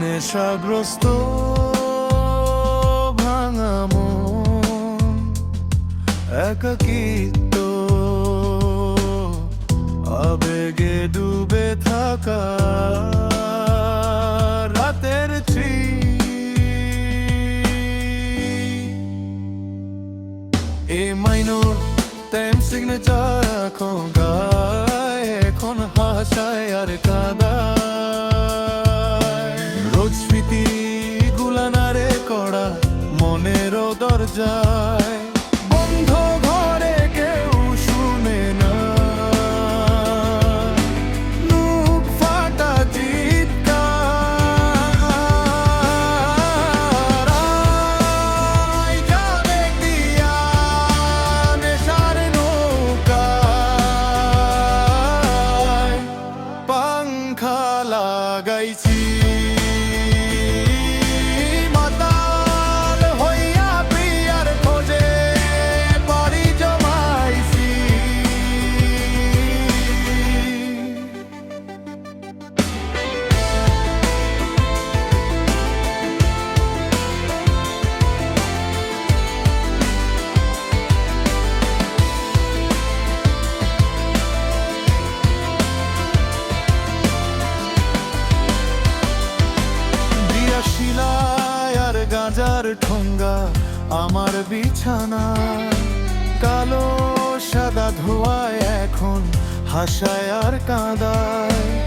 নেশাগ্রস্ত ভাঙা মন, একাকিত্ব, আবেগে ডুবে থাকা রাতের ছি এ মাইনর তেম সিগনেচার এখন গায়, এখন হাসায় আর কাদায়। the dark. ঠোঙ্গা আমার বিছানা। কালো সাদা ধোয়ায় এখন হাসায় আর কাঁদায়।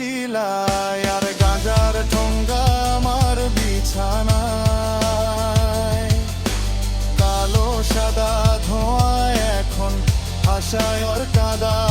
শিলায় আর গাঁজার ঠোঙ্গা আমার বিছানায়। কালো সাদা ধোঁয়ায় এখন আশায় আর কাদা।